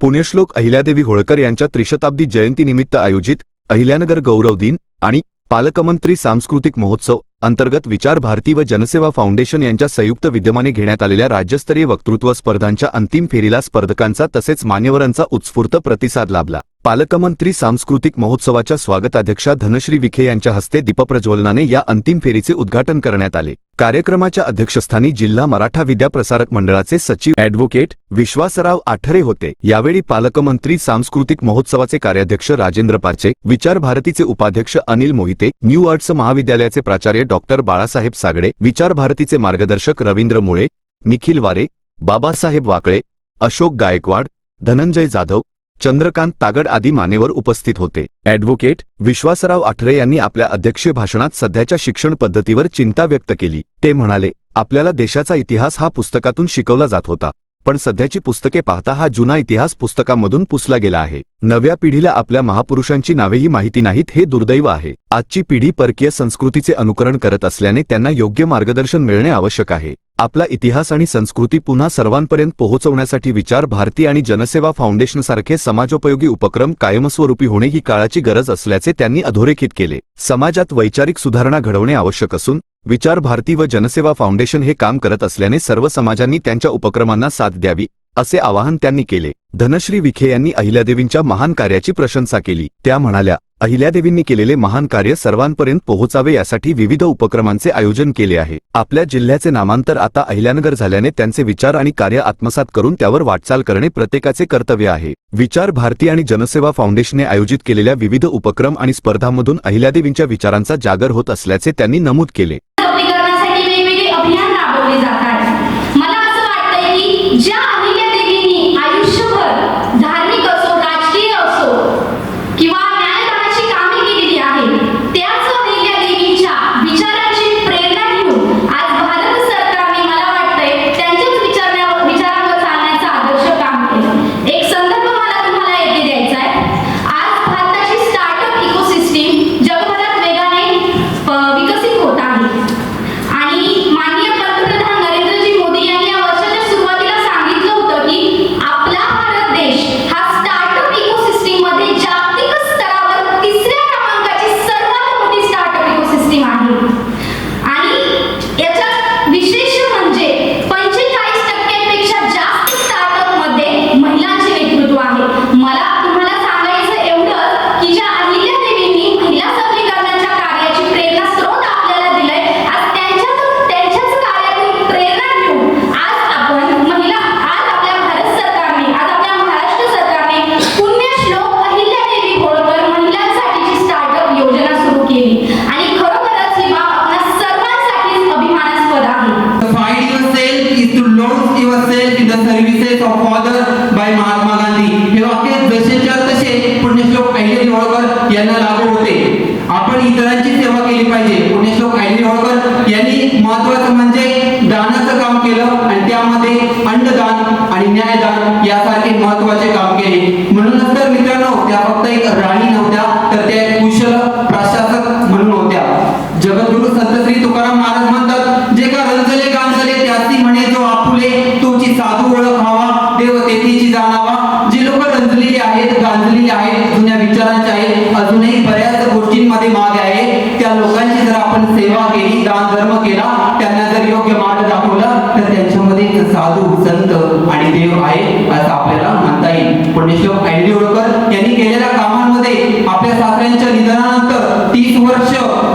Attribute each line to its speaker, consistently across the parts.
Speaker 1: पुण्यश्लोक अहिल्यादेवी होळकर यांच्या त्रिशताब्दी जयंतीनिमित्त आयोजित अहिल्यानगर गौरव दिन आणि पालकमंत्री सांस्कृतिक महोत्सव अंतर्गत विचार भारती व जनसेवा फाउंडेशन यांच्या संयुक्त विद्यमाने घेण्यात आलेल्या राज्यस्तरीय वक्तृत्व स्पर्धांच्या अंतिम फेरीला स्पर्धकांचा तसेच मान्यवरांचा उत्स्फूर्त प्रतिसाद लाभला. पालकमंत्री सांस्कृतिक महोत्सवाच्या स्वागताध्यक्षा धनश्री विखे यांच्या हस्ते दीपप्रज्वलनाने या अंतिम फेरीचे उद्घाटन करण्यात आले. कार्यक्रमाच्या अध्यक्षस्थानी जिल्हा मराठा विद्या प्रसारक मंडळाचे सचिव ॲडव्होकेट विश्वासराव आठरे होते. यावेळी पालकमंत्री सांस्कृतिक महोत्सवाचे कार्याध्यक्ष राजेंद्र पाचे विचार भारतीचे उपाध्यक्ष अनिल मोहिते न्यू आर्ट्स महाविद्यालयाचे प्राचार्य डॉक्टर बाळासाहेब सागडे विचार भारतीचे मार्गदर्शक रवींद्र मुळे निखिल वारे बाबासाहेब वाकळे अशोक गायकवाड धनंजय जाधव चंद्रकांत तागड आदी मानेवर उपस्थित होते. ॲडव्होकेट विश्वासराव आठरे यांनी आपल्या अध्यक्षीय भाषणात सध्याच्या शिक्षण पद्धतीवर चिंता व्यक्त केली. ते म्हणाले आपल्याला देशाचा इतिहास हा पुस्तकातून शिकवला जात होता. पण सध्याची पुस्तके पाहता हा जुना इतिहास पुस्तकामधून पुसला गेला आहे. नव्या पिढीला आपल्या महापुरुषांची नावेही माहिती नाहीत हे दुर्दैव आहे. आजची पिढी परकीय संस्कृतीचे अनुकरण करत असल्याने त्यांना योग्य मार्गदर्शन मिळणे आवश्यक आहे. आपला इतिहास आणि संस्कृती पुन्हा सर्वांपर्यंत पोहोचवण्यासाठी विचार भारती आणि जनसेवा फाउंडेशनसारखे समाजोपयोगी उपक्रम कायमस्वरूपी होणे ही काळाची गरज असल्याचे त्यांनी अधोरेखित केले. समाजात वैचारिक सुधारणा घडवणे आवश्यक असून विचार भारती व जनसेवा फाउंडेशन हे काम करत असल्याने सर्व समाजांनी त्यांच्या उपक्रमांना साथ द्यावी असे आवाहन त्यांनी केले. धनश्री विखे यांनी अहिल्यादेवींच्या महान कार्याची प्रशंसा केली. त्या म्हणाल्या अहिल्यादेवींनी केलेले महान कार्य सर्वांपर्यंत पोहोचावे यासाठी विविध उपक्रमांचे आयोजन केले आहे. आपल्या जिल्ह्याचे नामांतर आता अहिल्यानगर झाल्याने त्यांचे विचार आणि कार्य आत्मसात करून त्यावर वाटचाल करणे प्रत्येकाचे कर्तव्य आहे. विचार भारती आणि जनसेवा फाउंडेशनने आयोजित केलेल्या विविध उपक्रम आणि स्पर्धांमधून अहिल्यादेवींच्या विचारांचा जागर होत असल्याचे त्यांनी नमूद केले.
Speaker 2: Job! पुण्यश्लोक होळकर
Speaker 3: यांना लागू होते. आपण इतरांची सेवा केली पाहिजे. पुण्यश्लोक अहिल्यादेवी होळकर यांनी महत्वाचं म्हणजे दानाचं काम केलं आणि त्यामध्ये अंडदान आणि न्यायदान यासारखे महत्त्वाचे काम केले. म्हणूनच तर मित्रांनो त्या फक्त एक राणी नव्हत्या तीस वर्ष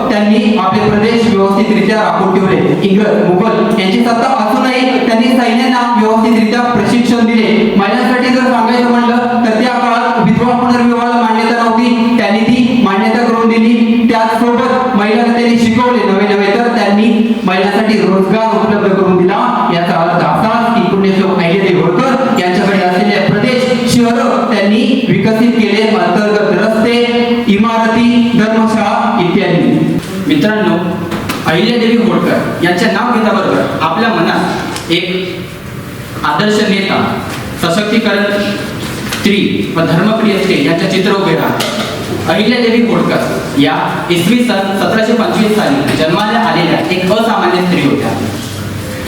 Speaker 3: त्यांनी आपले प्रदेश व्यवस्थितरित्या राखून ठेवले. इंग्रज मुघल यांची सत्ता असूनही त्यांनी सैन्यांना व्यवस्थितरित्या प्रशिक्षण दिले. महिलांसाठी जर सांगायचं म्हणलं तर त्या काळात विधवा पुनर्विवाहाला मान्यता नव्हती. त्यांनी ती मान्यता करून दिली. त्याचसोबत महिलांना त्यांनी शिकवले नवे नवे. तर त्यांनी महिलांसाठी रोजगार उपलब्ध करून दिला. याचा अर्थ असाच की पुण्यश्लोक अहिल्यादेवी देवळकर यांच्याकडे असलेले प्रदेश शहर त्यांनी विकसित केले. अंतर्गत रस्ते इमारती धर्मशाळा
Speaker 4: मित्रांनो अहिल्यादेवी होळकर यांचे नाव घेण्याबरोबर आपल्या मनात एक आदर्श नेता सशक्तीकरण स्त्री व धर्मप्रिय स्त्री यांचे चित्र उभे राहतात अहिल्यादेवी होळकर या इसवी सन सतराशे पंचवीस साली जन्माला आलेल्या एक असामान्य स्त्री होत्या.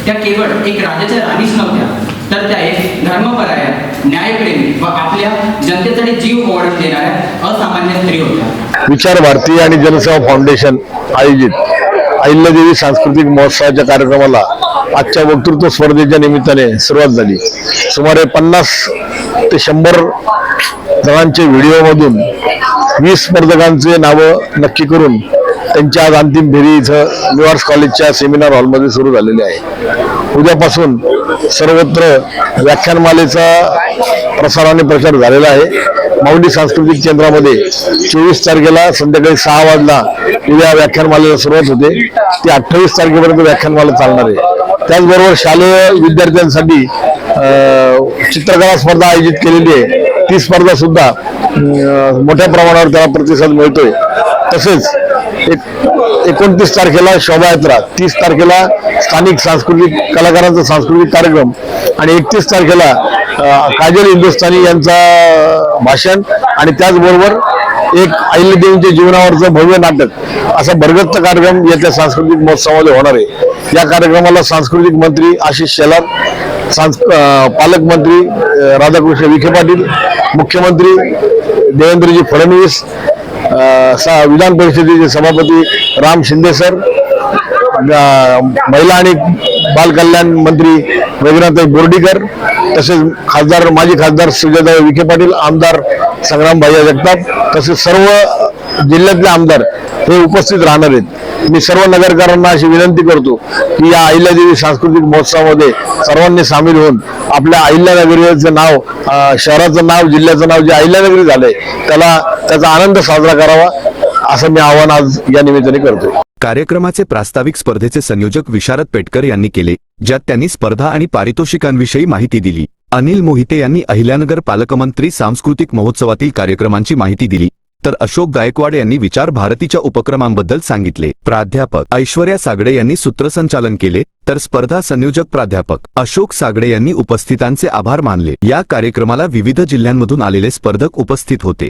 Speaker 4: त्या केवळ एक राजाच्या राणीच नव्हत्या तर त्या एक धर्मपराया न्यायप्रेमी व आपल्या जनतेसाठी जीव ओढत देणाऱ्या असामान्य स्त्री होत्या.
Speaker 5: विचार भारती आणि जनसेवा फाउंडेशन आयोजित अहिल्यादेवी सांस्कृतिक महोत्सवाच्या कार्यक्रमाला आजच्या वक्तृत्व स्पर्धेच्या निमित्ताने सुरुवात झाली. सुमारे पन्नास ते शंभर जणांचे व्हिडिओमधून वीस स्पर्धकांचे नावं नक्की करून त्यांची आज अंतिम फेरी इथं न्यूयॉर्क कॉलेजच्या सेमिनार हॉलमध्ये सुरू झालेली आहे. उद्यापासून सर्वत्र व्याख्यानमालेचा प्रसार आणि प्रचार झालेला आहे. माऊली सांस्कृतिक केंद्रामध्ये चोवीस तारखेला संध्याकाळी सहा वाजला उद्या व्याख्यानमालेला सुरुवात होते. ती अठ्ठावीस तारखेपर्यंत व्याख्यानमाला चालणार आहे. त्याचबरोबर शालेय विद्यार्थ्यांसाठी चित्रकला स्पर्धा आयोजित केलेली आहे. ती स्पर्धा सुद्धा मोठ्या प्रमाणावर त्याला प्रतिसाद मिळतोय. तसेच एकोणतीस तारखेला शोभायात्रा तीस तारखेला स्थानिक सांस्कृतिक कलाकारांचा सांस्कृतिक कार्यक्रम आणि एकतीस तारखेला काजल हिंदुस्थानी यांचा भाषण आणि त्याचबरोबर एक अहिल्यादेवींच्या जीवनावरचं भव्य नाटक असा भरगत्त कार्यक्रम येत्या सांस्कृतिक महोत्सवामध्ये होणार आहे. या कार्यक्रमाला सांस्कृतिक मंत्री आशिष शेलार सांस पालकमंत्री राधाकृष्ण विखे पाटील मुख्यमंत्री देवेंद्रजी फडणवीस विधान परिषदेचे सभापती राम शिंदे सर महिला आणि बाल कल्याण मंत्री रघुनाथ बोर्डीकर तसेच खासदार माजी खासदार सुजयदाई विखे पाटील आमदार संग्राम भैया जगताप तसेच सर्व जिल्ह्यातले आमदार हे उपस्थित राहणार आहेत. मी सर्व नगरकरांना अशी विनंती करतो की या अहिल्यादेवी सांस्कृतिक महोत्सवामध्ये सर्वांनी सामील होऊन आपल्या अहिल्यानगरीचं नाव शहराचं नाव जिल्ह्याचं नाव जे अहिल्यानगरी झालंय त्याला त्याचा आनंद साजरा करावा असं मी आव्हान आज या निमित्ताने करतोय.
Speaker 1: कार्यक्रमाचे प्रास्ताविक स्पर्धेचे संयोजक विशारद पेटकर यांनी केले ज्यात त्यांनी स्पर्धा आणि पारितोषिकांविषयी माहिती दिली. अनिल मोहिते यांनी अहिल्यानगर पालकमंत्री सांस्कृतिक महोत्सवातील कार्यक्रमांची माहिती दिली. तर अशोक गायकवाड यांनी विचार भारतीच्या उपक्रमांबद्दल सांगितले. प्राध्यापक ऐश्वर्या सागडे यांनी सूत्रसंचालन केले तर स्पर्धा संयोजक प्राध्यापक अशोक सागडे यांनी उपस्थितांचे आभार मानले. या कार्यक्रमाला विविध जिल्ह्यांमधून आलेले स्पर्धक उपस्थित होते.